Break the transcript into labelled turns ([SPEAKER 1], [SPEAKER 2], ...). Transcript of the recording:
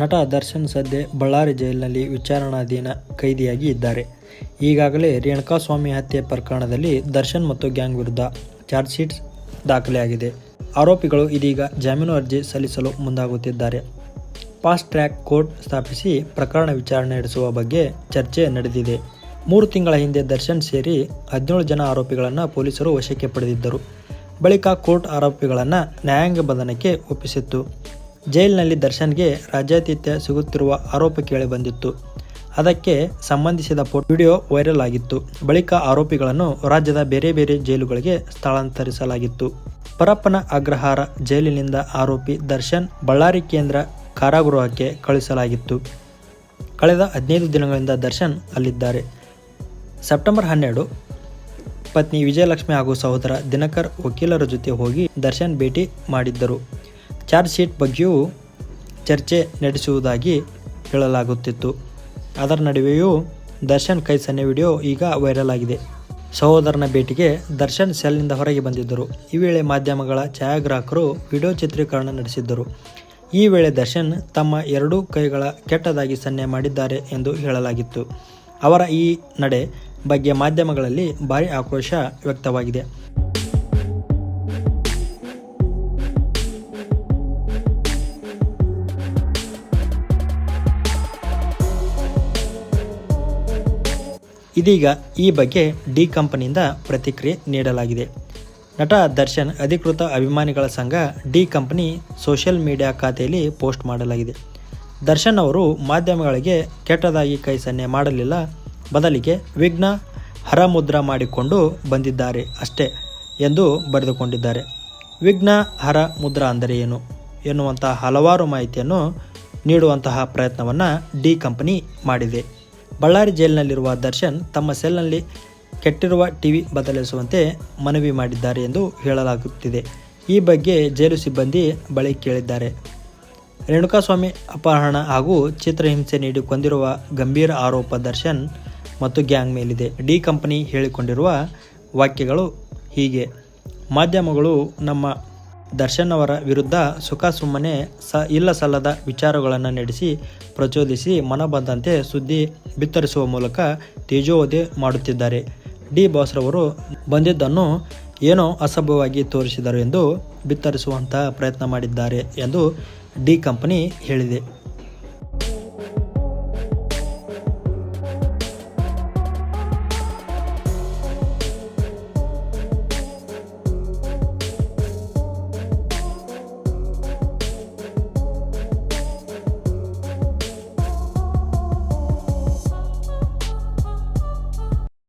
[SPEAKER 1] ನಟ ದರ್ಶನ್ ಸದ್ಯ ಬಳ್ಳಾರಿ ಜೈಲಿನಲ್ಲಿ ವಿಚಾರಣಾಧೀನ ಕೈದಿಯಾಗಿ ಇದ್ದಾರೆ. ಈಗಾಗಲೇ ರೇಣುಕಾಸ್ವಾಮಿ ಹತ್ಯೆ ಪ್ರಕರಣದಲ್ಲಿ ದರ್ಶನ್ ಮತ್ತು ಗ್ಯಾಂಗ್ ವಿರುದ್ಧ ಚಾರ್ಜ್ ಶೀಟ್ ದಾಖಲೆಯಾಗಿದೆ ಆರೋಪಿಗಳು ಇದೀಗ ಜಾಮೀನು ಅರ್ಜಿ ಸಲ್ಲಿಸಲು ಮುಂದಾಗುತ್ತಿದ್ದಾರೆ. ಫಾಸ್ಟ್ ಟ್ರ್ಯಾಕ್ ಕೋರ್ಟ್ ಸ್ಥಾಪಿಸಿ ಪ್ರಕರಣ ವಿಚಾರಣೆ ನಡೆಸುವ ಬಗ್ಗೆ ಚರ್ಚೆ ನಡೆದಿದೆ. ಮೂರು ತಿಂಗಳ ಹಿಂದೆ ದರ್ಶನ್ ಸೇರಿ ಹದಿನೇಳು ಜನ ಆರೋಪಿಗಳನ್ನು ಪೊಲೀಸರು ವಶಕ್ಕೆ ಪಡೆದಿದ್ದರು. ಬಳಿಕ ಕೋರ್ಟ್ ಆರೋಪಿಗಳನ್ನು ನ್ಯಾಯಾಂಗ ಬಂಧನಕ್ಕೆ ಒಪ್ಪಿಸಿತ್ತು. ಜೈಲಿನಲ್ಲಿ ದರ್ಶನ್ಗೆ ರಾಜ್ಯಾತಿಥ್ಯ ಸಿಗುತ್ತಿರುವ ಆರೋಪ ಕೇಳಿ ಬಂದಿತ್ತು. ಅದಕ್ಕೆ ಸಂಬಂಧಿಸಿದ ವಿಡಿಯೋ ವೈರಲ್ ಆಗಿತ್ತು. ಬಳಿಕ ಆರೋಪಿಗಳನ್ನು ರಾಜ್ಯದ ಬೇರೆ ಬೇರೆ ಜೈಲುಗಳಿಗೆ ಸ್ಥಳಾಂತರಿಸಲಾಗಿತ್ತು. ಪರಪ್ಪನ ಅಗ್ರಹಾರ ಜೈಲಿನಿಂದ ಆರೋಪಿ ದರ್ಶನ್ ಬಳ್ಳಾರಿ ಕೇಂದ್ರ ಕಾರಾಗೃಹಕ್ಕೆ ಕಳುಹಿಸಲಾಗಿತ್ತು. ಕಳೆದ ಹದಿನೈದು ದಿನಗಳಿಂದ ದರ್ಶನ್ ಅಲ್ಲಿದ್ದಾರೆ. ಸೆಪ್ಟೆಂಬರ್ ಹನ್ನೆರಡು, ಪತ್ನಿ ವಿಜಯಲಕ್ಷ್ಮಿ ಹಾಗೂ ಸಹೋದರ ದಿನಕರ್ ವಕೀಲರ ಜೊತೆ ಹೋಗಿ ದರ್ಶನ್ ಭೇಟಿ ಮಾಡಿದ್ದರು. ಚಾರ್ಜ್ ಶೀಟ್ ಬಗ್ಗೆಯೂ ಚರ್ಚೆ ನಡೆಸುವುದಾಗಿ ಹೇಳಲಾಗುತ್ತಿತ್ತು. ಅದರ ನಡುವೆಯೂ ದರ್ಶನ್ ಕೈ ಸನ್ನೆ ವಿಡಿಯೋ ಈಗ ವೈರಲ್ ಆಗಿದೆ. ಸಹೋದರನ ಭೇಟಿಗೆ ದರ್ಶನ್ ಸೆಲ್ನಿಂದ ಹೊರಗೆ ಬಂದಿದ್ದರು. ಈ ವೇಳೆ ಮಾಧ್ಯಮಗಳ ಛಾಯಾಗ್ರಾಹಕರು ವಿಡಿಯೋ ಚಿತ್ರೀಕರಣ ನಡೆಸಿದ್ದರು. ಈ ವೇಳೆ ದರ್ಶನ್ ತಮ್ಮ ಎರಡೂ ಕೈಗಳ ಕೆಟ್ಟದಾಗಿ ಸನ್ನೆ ಮಾಡಿದ್ದಾರೆ ಎಂದು ಹೇಳಲಾಗಿತ್ತು. ಅವರ ಈ ನಡೆ ಬಗ್ಗೆ ಮಾಧ್ಯಮಗಳಲ್ಲಿ ಭಾರಿ ಆಕ್ರೋಶ ವ್ಯಕ್ತವಾಗಿದೆ. ಇದೀಗ ಈ ಬಗ್ಗೆ ಡಿ ಕಂಪನಿಯಿಂದ ಪ್ರತಿಕ್ರಿಯೆ ನೀಡಲಾಗಿದೆ. ನಟ ದರ್ಶನ್ ಅಧಿಕೃತ ಅಭಿಮಾನಿಗಳ ಸಂಘ ಡಿ ಕಂಪನಿ ಸೋಷಿಯಲ್ ಮೀಡಿಯಾ ಖಾತೆಯಲ್ಲಿ ಪೋಸ್ಟ್ ಮಾಡಲಾಗಿದೆ. ದರ್ಶನ್ ಅವರು ಮಾಧ್ಯಮಗಳಿಗೆ ಕೆಟ್ಟದಾಗಿ ಕೈ ಸನ್ನೆ ಮಾಡಲಿಲ್ಲ, ಬದಲಿಗೆ ವಿಘ್ನ ಹರಮುದ್ರ ಮಾಡಿಕೊಂಡು ಬಂದಿದ್ದಾರೆ ಅಷ್ಟೇ ಎಂದು ಬರೆದುಕೊಂಡಿದ್ದಾರೆ. ವಿಘ್ನ ಹರ ಮುದ್ರಾ ಅಂದರೆ ಏನು? ಎನ್ನುವಂತಹ ಹಲವಾರು ಮಾಹಿತಿಯನ್ನು ನೀಡುವಂತಹ ಪ್ರಯತ್ನವನ್ನು ಡಿ ಕಂಪನಿ ಮಾಡಿದೆ. ಬಳ್ಳಾರಿ ಜೈಲಿನಲ್ಲಿರುವ ದರ್ಶನ್ ತಮ್ಮ ಸೆಲ್ನಲ್ಲಿ ಕೆಟ್ಟಿರುವ ಟಿವಿ ಬದಲಿಸುವಂತೆ ಮನವಿ ಮಾಡಿದ್ದಾರೆ ಎಂದು ಹೇಳಲಾಗುತ್ತಿದೆ. ಈ ಬಗ್ಗೆ ಜೈಲು ಸಿಬ್ಬಂದಿ ಬಳಿ ಕೇಳಿದ್ದಾರೆ. ರೇಣುಕಾಸ್ವಾಮಿ ಅಪಹರಣ ಹಾಗೂ ಚಿತ್ರಹಿಂಸೆ ನೀಡಿ ಕೊಂದಿರುವ ಗಂಭೀರ ಆರೋಪ ದರ್ಶನ್ ಮತ್ತು ಗ್ಯಾಂಗ್ ಮೇಲಿದೆ. ಡಿ ಕಂಪನಿ ಹೇಳಿಕೊಂಡಿರುವ ವಾಕ್ಯಗಳು ಹೀಗೆ. ಮಾಧ್ಯಮಗಳು ನಮ್ಮ ದರ್ಶನ್ ಅವರ ವಿರುದ್ಧ ಸುಖ ಸುಮ್ಮನೆ ಸ ಇಲ್ಲ ಸಲ್ಲದ ವಿಚಾರಗಳನ್ನು ನಡೆಸಿ, ಪ್ರಚೋದಿಸಿ ಮನ ಬಂದಂತೆ ಸುದ್ದಿ ಬಿತ್ತರಿಸುವ ಮೂಲಕ ತೇಜೋವಧೆ ಮಾಡುತ್ತಿದ್ದಾರೆ. ಡಿ ಬಾಸ್ರವರು ಬಂದಿದ್ದನ್ನು ಏನೋ ಅಸಭ್ಯವಾಗಿ ತೋರಿಸಿದರು ಎಂದು ಬಿತ್ತರಿಸುವಂತಹ ಪ್ರಯತ್ನ ಮಾಡಿದ್ದಾರೆ ಎಂದು ಡಿ ಕಂಪನಿ ಹೇಳಿದೆ.